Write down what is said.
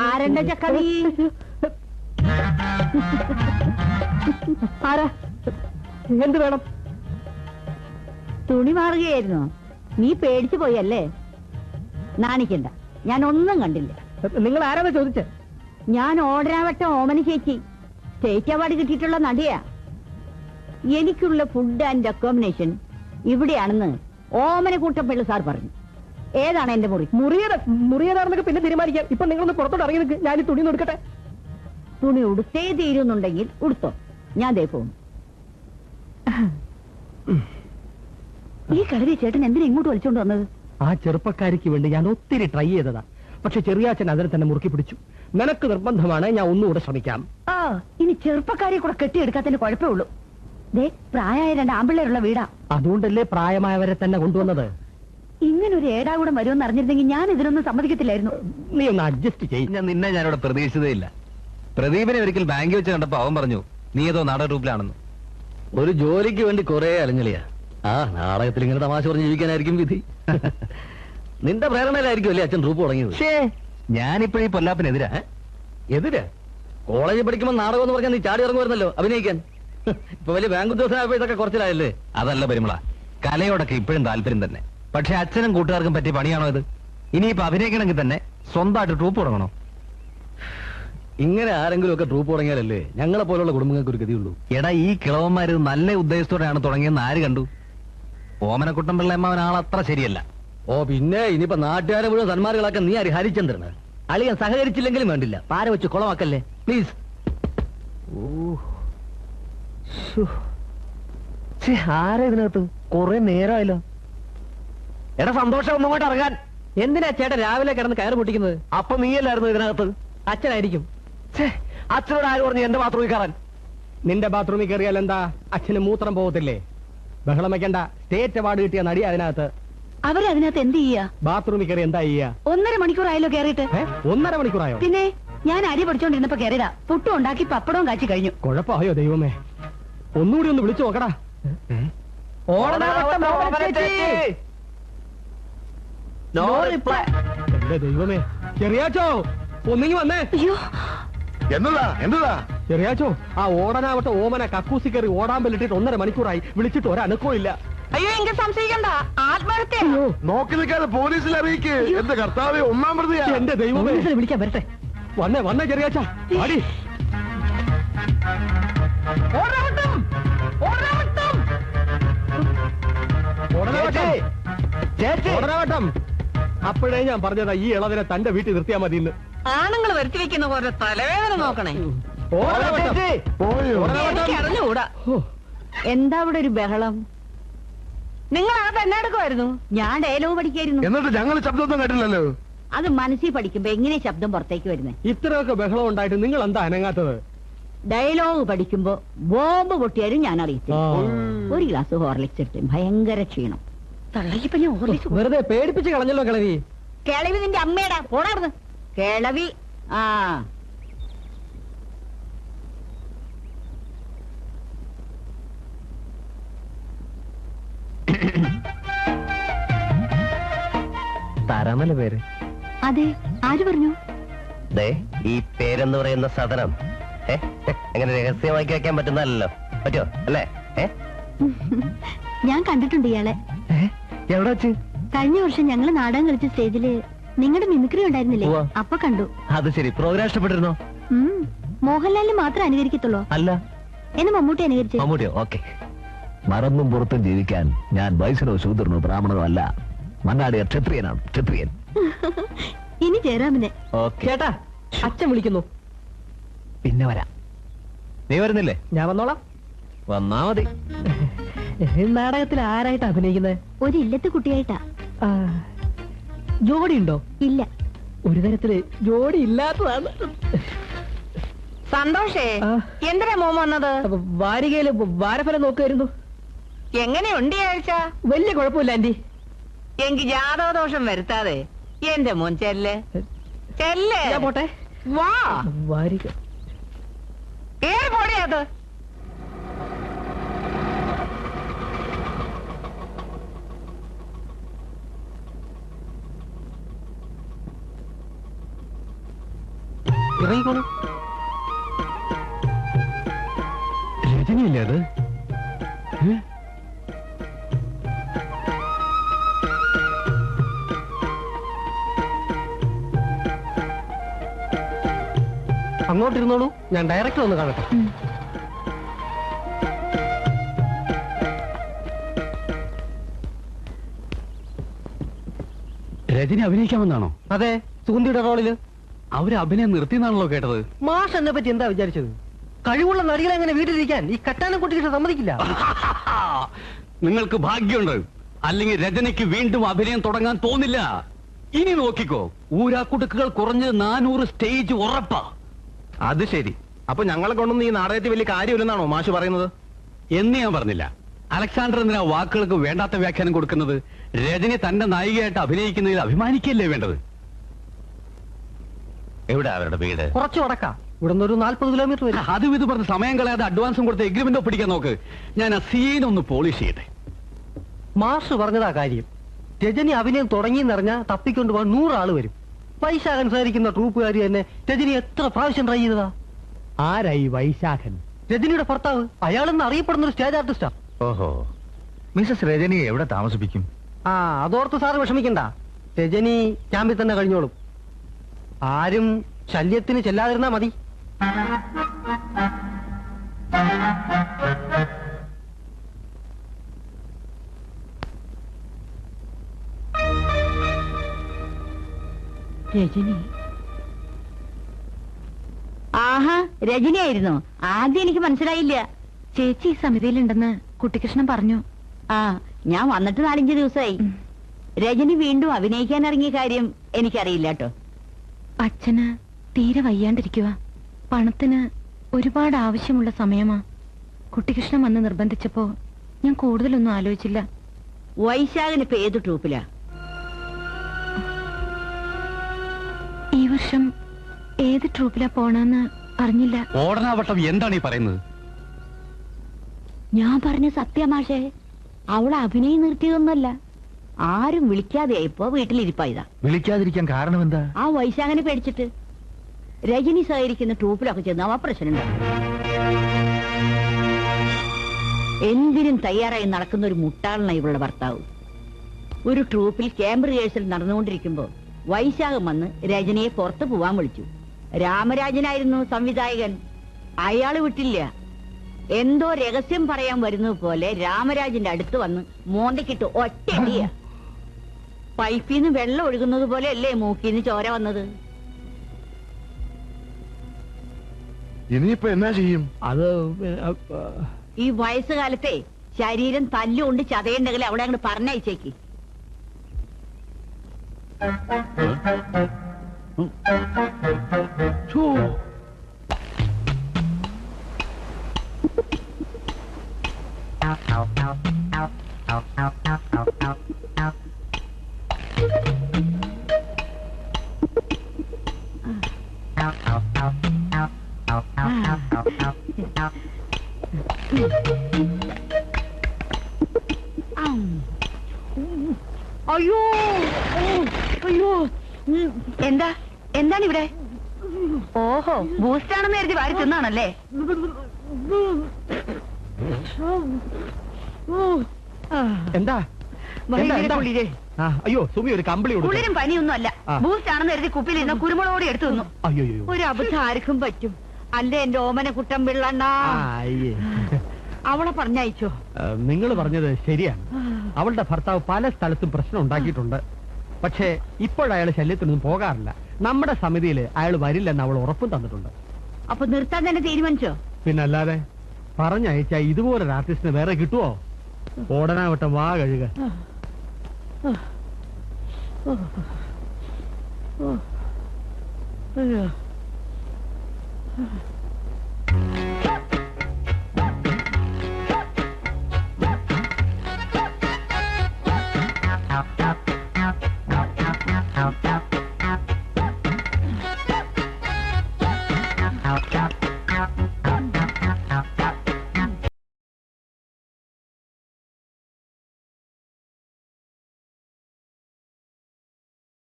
ആരണ്ട ചക്കവി? ആരാ? എന്ത് വേണം? തുണി മാറുകയായിരുന്നു. നീ പേടിച്ചു പോയല്ലേ? നാണിക്കണ്ട. ഞാൻ ഒന്നും കണ്ടില്ല. നിങ്ങൾ ആരാണ് ചോദിച്ചത് ഞാൻ ഓടരാവട്ടം ഓമന ചേച്ചി സ്റ്റേറ്റ് അവാർഡ് കിട്ടിയിട്ടുള്ള നടിയാ. എനിക്കുള്ള ഫുഡ് ആൻഡ് അക്കോമഡേഷൻ ഇവിടെയാണെന്ന് ഓമന കൂട്ടപ്പിള്ള സാർ പറഞ്ഞു. ഏതാണ് എന്റെ മുറി? മുറിയട മുറിയതാണെന്നൊക്കെ പിന്നെ തീരുമാനിക്കാം. ഇപ്പൊ നിങ്ങളൊന്ന് പുറത്തോട്ട് ഇറങ്ങി നിൽക്ക്. ഞാൻ ഈ തുണി ഒന്ന് എടുക്കട്ടെ. തുണി ഉടുത്തേ തീരുന്നുണ്ടെങ്കിൽ ഉടുത്തോ. ഞാൻ ദേ പോകും ഈ കളരി ചേട്ടൻ എന്തിനാ ഇങ്ങോട്ട് വലിച്ചോണ്ട് വന്നത്? ആ ചെറുപ്പക്കാരിക്ക് വേണ്ടി ഞാൻ ഒത്തിരി ട്രൈ ചെയ്തതാ. പക്ഷെ ചെറിയാച്ചൻ അതിനെ തന്നെ മുറുക്കി പിടിച്ചു. നിനക്ക് നിർബന്ധമാണ് ഞാൻ ഒന്നുകൂടെ ശ്രമിക്കാം. ആ ഇനി ചെറുപ്പക്കാരെ കൂടെ കെട്ടിയെടുക്കാത്തതിന് കുഴപ്പമുള്ളൂ പ്രായമായ രണ്ട് ആമ്പിള്ളേരുള്ള വീടാ. അതുകൊണ്ടല്ലേ പ്രായമായവരെ തന്നെ കൊണ്ടുവന്നത്? ഇങ്ങനൊരു ഏടാകൂടം വരുമെന്ന് അറിഞ്ഞിരുന്നെങ്കിൽ ഞാൻ ഇതിനൊന്നും സമ്മതിക്കത്തില്ലായിരുന്നു. നീ ഒന്ന് അഡ്ജസ്റ്റ് ചെയ്യും. ഞാൻ നിന്നെ ഞാനിവിടെ പ്രതീക്ഷിച്ചതേ ഇല്ല. പ്രദീപിനെ ഒരിക്കൽ ബാങ്കിൽ വെച്ച് കണ്ടപ്പോ അവൻ പറഞ്ഞു നീ ഏതോ നാടക ട്രൂപ്പിലാണെന്ന്. ഒരു ജോലിക്ക് വേണ്ടി കുറെ അലഞ്ഞളിയാ ആ നാടകത്തിൽ ഇങ്ങനെ തമാശ പറഞ്ഞ് ജീവിക്കാനായിരിക്കും വിധി. നിന്റെ പ്രേരണയിലായിരിക്കും അല്ലേ അച്ഛൻ ട്രൂപ്പ് തുടങ്ങിയത്? ഷേ ഞാനിപ്പോഴീ പൊല്ലാപ്പിനെതിരാ എതിരാ എതിര്? കോളേജിൽ പഠിക്കുമ്പോൾ നാടകം എന്ന് പറഞ്ഞാൽ നീ ചാടി ഇറങ്ങുമായിരുന്നല്ലോ അഭിനയിക്കാൻ. ഇപ്പൊ വലിയ ബാങ്ക് ഉദ്യോഗസ്ഥനായപ്പോ ഇതൊക്കെ കുറച്ചിലായല്ലേ? അതല്ല പരിമള. കലയോടൊക്കെ ഇപ്പോഴും താല്പര്യം തന്നെ. പക്ഷെ അച്ഛനും കൂട്ടുകാർക്കും പറ്റിയ പണിയാണോ ഇത്? ഇനിയിപ്പോ അഭിനയിക്കണമെങ്കിൽ തന്നെ സ്വന്തമായിട്ട് ട്രൂപ്പ് തുടങ്ങണോ? ഇങ്ങനെ ആരെങ്കിലും ഒക്കെ ട്രൂപ്പ് തുടങ്ങിയാലല്ലേ ഞങ്ങളെ പോലുള്ള കുടുംബങ്ങൾക്ക് ഒരു ഗതിയുള്ളൂ. എടാ ഈ കിളവന്മാര് നല്ല ഉദ്ദേശത്തോടെയാണ് തുടങ്ങിയെന്ന് ആര് കണ്ടു? ഓമനക്കുട്ടൻ പിള്ളയമ്മാവൻ അത്ര ശരിയല്ല. ഓ പിന്നെ ഇനിയിപ്പോ നാട്ടുകാരെ മുഴുവൻ സന്മാരുകളൊക്കെ നീ ഹരിചന്ദ്രന്? അളിയൻ സഹകരിച്ചില്ലെങ്കിലും വേണ്ടില്ല. പാര വെച്ച് കുളമാക്കല്ലേ? പ്ലീസ് ആരാ ഇതിനകത്ത്? കുറെ നേരമായല്ലോ എടാ സന്തോഷം ഒന്നും കൂടെ ഇറങ്ങാൻ. എന്തിനാ ചേട്ടൻ രാവിലെ കിടന്ന് കയറ് പൊട്ടിക്കുന്നത്? അപ്പൊ നീയല്ലായിരുന്നു ഇതിനകത്ത്? അച്ഛനായിരിക്കും. അച്ഛനോട് ആര് പറഞ്ഞു എന്റെ ബാത്റൂമിൽ കയറാൻ? നിന്റെ ബാത്റൂമിൽ കയറിയാൽ എന്താ? അച്ഛന് മൂത്രം പോകത്തില്ലേ? ബഹളം വെക്കണ്ട. സ്റ്റേറ്റ് അവാർഡ് കിട്ടിയ നടി അതിനകത്ത്. അവർ അതിനകത്ത് എന്ത് ചെയ്യാ? ബാത്റൂമിൽ കയറി എന്താ ചെയ്യാ? ഒന്നര മണിക്കൂറായല്ലോ കേറിയിട്ട്? ഒന്നര മണിക്കൂറായോ? പിന്നെ ഞാൻ അരി പഠിച്ചോണ്ടിരുന്നപ്പോ കയറിയതാ. പുട്ടും ഉണ്ടാക്കി പപ്പടവും കാച്ചി കഴിഞ്ഞു. കുഴപ്പമായോ ദൈവമേ? ഒന്നുകൂടി ഒന്ന് വിളിച്ചു നോക്കടാ. എന്റെ ദൈവമേ ചെറിയാച്ചോ ഒന്നിങ്ങി വന്നേ. എന്നതാ എന്നതാ ചെറിയാച്ചോ ആ ഓടനാവട്ടെ ഓമന കക്കൂസി കയറി ഓടാൻ പറ്റിട്ട് ഒന്നര മണിക്കൂറായി. വിളിച്ചിട്ട് ഒരനക്കോ ഇല്ല. അയ്യോ എങ്കിൽ സംശയിക്കണ്ട. ആത്മഹത്യ. നോക്കി നിൽക്കാതെ പോലീസിൽ അറിയിക്ക്. എന്റെ കർത്താവ് ഒന്നാം പ്രതിയാ. എന്റെ ദൈവമേ. വിളിക്കാൻ വരട്ടെ. വന്നേ വന്നേ ചെറിയാച്ചാ. അടി ഓടനാവട്ടം അപ്പോഴേ ഞാൻ പറഞ്ഞതാ ഈ ഇളവിനെ തന്റെ വീട്ടിൽ നിർത്തിയാ മതി ഇന്ന് ആണുങ്ങൾ വരുത്തി വെക്കുന്ന പോലെ തലവേദന നോക്കണേ. അറിഞ്ഞുകൂടാ. എന്താ അവിടെ ഒരു ബഹളം? നിങ്ങൾ ആ തന്നെ എടുക്കുമായിരുന്നു ഞാൻ ഡയലോഗ് പഠിക്കായിരുന്നു. എന്നിട്ട് ഞങ്ങൾ ശബ്ദമൊന്നും കേട്ടില്ലല്ലോ? അത് മനസ്സിൽ പഠിക്കുമ്പോ എങ്ങനെ ശബ്ദം പുറത്തേക്ക് വരുന്നത് ഇത്രയൊക്കെ ബഹളം ഉണ്ടായിട്ട് നിങ്ങൾ എന്താ അനങ്ങാത്തത്? ഡയലോഗ് പഠിക്കുമ്പോ ബോംബ് പൊട്ടിയാലും ഞാൻ അറിയത്തില്ല. ഒരു ഗ്ലാസ് ഹോർലിക്സ് എടുത്ത് ഭയങ്കര ക്ഷീണം. തള്ളയിപ്പൊ ഞാൻ ഹോർലിക്സ് വെറുതെ പേടിപ്പിച്ച് കളഞ്ഞല്ലോ കിളവി. കിളവി നിന്റെ അമ്മയുടെ പോടാർന്ന് കിളവി. ആ. തരാമല്ല പേര്? അതെ ആര് പറഞ്ഞു? ദേ ഈ പേരെന്ന് പറയുന്ന സാധനം അങ്ങനെ രഹസ്യമാക്കി വെക്കാൻ പറ്റുന്നതല്ലോ പറ്റോ അല്ലേ? ഞാൻ കണ്ടിട്ടുണ്ട് ഇയാളെ. എവിടെ വെച്ച് കഴിഞ്ഞ വർഷം ഞങ്ങൾ നാടകം കളിച്ച സ്റ്റേജിൽ നിങ്ങളുടെ മിമിക്രി ഉണ്ടായിരുന്നില്ലേ? ഉവ്വ. അപ്പൊ കണ്ടു. അത് ശരി. പ്രോഗ്രാം ഇഷ്ടപ്പെട്ടിരുന്നോ ഉം. മോഹൻലാലിന് മാത്രം അനുകരിക്കത്തുള്ളൂ? അല്ല. എന്നെ മമ്മൂട്ടി അനുകരിച്ചു. മമ്മൂട്ടിയോ? ഓക്കെ. മറന്നും പുറത്തും ജീവിക്കാൻ ഞാൻ വൈശ്യനോ ശൂദ്രനോ ബ്രാഹ്മണനോ അല്ല. മണ്ണാടിയ ക്ഷത്രിയനാണ്. ക്ഷത്രിയൻ. ഇനി ജയറാമിനെ. ഓക്കെ. ചേട്ടാ അച്ഛൻ വിളിക്കുന്നു. പിന്നെ വരാം. നീ വരുന്നില്ലേ? ഞാൻ വന്നോളാം. വന്നാ മതി. നാടകത്തിൽ ആരായിട്ട് അഭിനയിക്കുന്നത് ഒരു ഇല്ലത്തെ കുട്ടിയായിട്ടാ. ജോഡി ഉണ്ടോ ഇല്ല. ഒരു തരത്തിൽ ജോഡി ഇല്ലാത്തതാണ്. സന്തോഷേ. എന്തിനാ മോൻ വന്നത്? വാരികയിൽ വാരഫലം നോക്കുമായിരുന്നു എങ്ങനെയുണ്ട് ആഴ്ച? വലിയ കുഴപ്പമില്ല ആന്റി എനിക്ക് ജാതകദോഷം വരുത്താതെ എന്റെ മോൻ ചെല്ല്. ചെല്ലേ. പോട്ടെ. വാ. വാരിക. ഏത് പൊടിയത് ഇറങ്ങിക്കോളൂ രജനിയല്ലേ അത്? അങ്ങോട്ടിരുന്നോളൂ. ഞാൻ ഡയറക്റ്റ് ഒന്ന് കാണട്ടെ. രജനി അഭിനയിക്കാമെന്നാണോ അതെ സുഗന്ധിയുടെ റോളിൽ അവർ അഭിനയം നിർത്തിയെന്നാണല്ലോ കേട്ടത്. മാഷ് എന്നെ പറ്റി എന്താ വിചാരിച്ചത്? കഴിവുള്ള നടികളെ എങ്ങനെ വീട്ടിലിരിക്കാൻ ഈ കട്ടാനം കുട്ടിക്കിട്ട് സമ്മതിക്കില്ല? നിങ്ങൾക്ക് ഭാഗ്യമുണ്ട്. അല്ലെങ്കിൽ രചനയ്ക്ക് വീണ്ടും അഭിനയം തുടങ്ങാൻ തോന്നില്ല. ഇനി നോക്കിക്കോ ഊരാക്കുടുക്കുകൾ കുറഞ്ഞ് നാനൂറ് സ്റ്റേജ് ഉറപ്പാ. അത് ശരി. അപ്പൊ ഞങ്ങളെ കൊണ്ടൊന്നും ഈ നാടകത്തിൽ വലിയ കാര്യമില്ലെന്നാണോ മാഷ് പറയുന്നത്? എന്ന് ഞാൻ പറഞ്ഞില്ല. അലക്സാണ്ടർ എന്തിനാ വാക്കുകൾക്ക് വേണ്ടാത്ത വ്യാഖ്യാനം കൊടുക്കുന്നത്? രജനി തന്റെ നായികയായിട്ട് അഭിനയിക്കുന്നതിൽ അഭിമാനിക്കല്ലേ വേണ്ടത്? എവിടെ അവരുടെ വീട്? കുറച്ച് വടക്കാം. ഇവിടെ നിന്ന് ഒരു നാല്പത് കിലോമീറ്റർ വരും. അതും ഇത് പറഞ്ഞ് സമയം കളയാതെ അഡ്വാൻസും കൊടുത്ത് എഗ്രിമെന്റ് പിടിക്കാൻ നോക്ക്. ഞാൻ ആ സീൻ ഒന്ന് പോളിഷ് ചെയ്യട്ടെ. മാഷ് പറഞ്ഞതാ കാര്യം. രജനി അഭിനയം തുടങ്ങിയെന്നറിഞ്ഞാ തപ്പിക്കൊണ്ട് പോകാൻ നൂറാൾ വരും. വൈശാഖൻ സഹരിക്കുന്ന ട്രൂപ്പുകാരി തന്നെ രജനി എത്ര പ്രാവശ്യം ട്രൈ ചെയ്തതാ? ആരായി വൈശാഖൻ? രജനിയുടെ ഭർത്താവ്. അയാളെന്ന് അറിയപ്പെടുന്ന ഒരു സ്റ്റേജ് ആർട്ടിസ്റ്റാ ഓഹോ. മിസസ് രജനി എവിടെ താമസിപ്പിക്കും? ആ അതോർത്ത് സാറ് വിഷമിക്കണ്ട. രജനി ക്യാമ്പിൽ തന്നെ കഴിഞ്ഞോളും. ആരും ശല്യത്തിന് ചെല്ലാതിരുന്നാ മതി. രജനി. ആഹാ രജനിയായിരുന്നു. ആദ്യം എനിക്ക് മനസ്സിലായില്ല. ചേച്ചി ഈ സമിതിയിലുണ്ടെന്ന് കുട്ടികൃഷ്ണൻ പറഞ്ഞു. ആ ഞാൻ വന്നിട്ട് നാലഞ്ച് ദിവസമായി. രജനി വീണ്ടും അഭിനയിക്കാൻ ഇറങ്ങിയ കാര്യം എനിക്കറിയില്ല കേട്ടോ. അച്ഛന് തീരെ വയ്യാണ്ടിരിക്കുക പണത്തിന് ഒരുപാട് ആവശ്യമുള്ള സമയമാ. കുട്ടികൃഷ്ണൻ വന്ന് നിർബന്ധിച്ചപ്പോ ഞാൻ കൂടുതലൊന്നും ആലോചിച്ചില്ല. വൈശാഖന് ഇപ്പൊ ഏത് ട്രൂപ്പിലാ? ഈ വർഷം ഏത് ട്രൂപ്പിലാ പോണെന്ന് അറിഞ്ഞില്ല. ഓടനാവട്ടം എന്താണ് ഈ പറയുന്നത്? ഞാൻ പറഞ്ഞ സത്യമാഷേ അവളെ അഭിനയം നിർത്തിയതൊന്നുമല്ല. ആരും വിളിക്കാതെ ഇപ്പൊ വീട്ടിലിരിപ്പായതാ. വിളിക്കാതിരിക്കാൻ കാരണം എന്താ? ആ വൈശാഖനെ പേടിച്ചിട്ട്. രജനി സഹകരിക്കുന്ന ട്രൂപ്പിലൊക്കെ ചെന്ന് അവ പ്രശ്നമുണ്ടാവും എന്തിനും തയ്യാറായി നടക്കുന്ന ഒരു മുട്ടാളന ഇവളുടെ ഭർത്താവ്. ഒരു ട്രൂപ്പിൽ ക്യാമ്പ് റിഹേഴ്സൽ നടന്നുകൊണ്ടിരിക്കുമ്പോ വൈശാഖം വന്ന് രജനിയെ പുറത്തു പോവാൻ വിളിച്ചു. രാമരാജനായിരുന്നു സംവിധായകൻ. അയാൾ വിട്ടില്ല. എന്തോ രഹസ്യം പറയാൻ വരുന്നത് പോലെ രാമരാജന്റെ അടുത്ത് വന്ന് മോന്തക്കിട്ട് ഒറ്റയടിയ നിന്ന് വെള്ളം ഒഴുകുന്നത് പോലെ അല്ലേ മൂക്കിന്ന് ചോര വന്നത്? ഇനിയിപ്പോ എന്നാ ചെയ്യും? അത് ഈ വയസ്സുകാലത്തെ ശരീരം തല്ലുകൊണ്ട് ചതയുണ്ടെങ്കിൽ അവിടെ അങ്ങോട്ട് പറഞ്ഞയച്ചേക്ക്. ആം. അയ്യോ ഓ, അയ്യോ. അയ്യോ. എന്താ? എന്താണ് ഇവിടെ? ഓഹോ ബൂസ്റ്റ് ആണെന്ന് കരുതി വാരി തിന്നാണല്ലേ? എന്താ? അയ്യോ സുമി ഒരു കമ്പിളി. കുളിരും പനിയൊന്നും അല്ല. ബൂസ്റ്റ് ആണെന്ന് കരുതി കുപ്പിലിരുന്ന കുരുമുളകോടെ എടുത്തു തന്നു. ഒരു അബദ്ധം ആർക്കും പറ്റും. അല്ലേ എന്റെ ഓമന കുട്ടം പിള്ളണ്ണ അവളെ പറഞ്ഞയച്ചോ നിങ്ങൾ പറഞ്ഞത് ശരിയാണ് അവളുടെ ഭർത്താവ് പല സ്ഥലത്തും പ്രശ്നം ഉണ്ടാക്കിയിട്ടുണ്ട് പക്ഷേ ഇപ്പോഴയാൾ ശല്യത്തിനൊന്നും പോകാറില്ല നമ്മുടെ സമിതിയിൽ അയാൾ വരില്ലെന്ന് അവൾ ഉറപ്പും തന്നിട്ടുണ്ട് അപ്പൊ നിർത്താൻ തന്നെ തീരുമാനിച്ചോ പിന്നല്ലാതെ പറഞ്ഞയച്ച ഇതുപോലൊരു ആർട്ടിസ്റ്റിന് വേറെ കിട്ടുവോ ഓടനാവട്ടം വാ കഴുക Mm-hmm.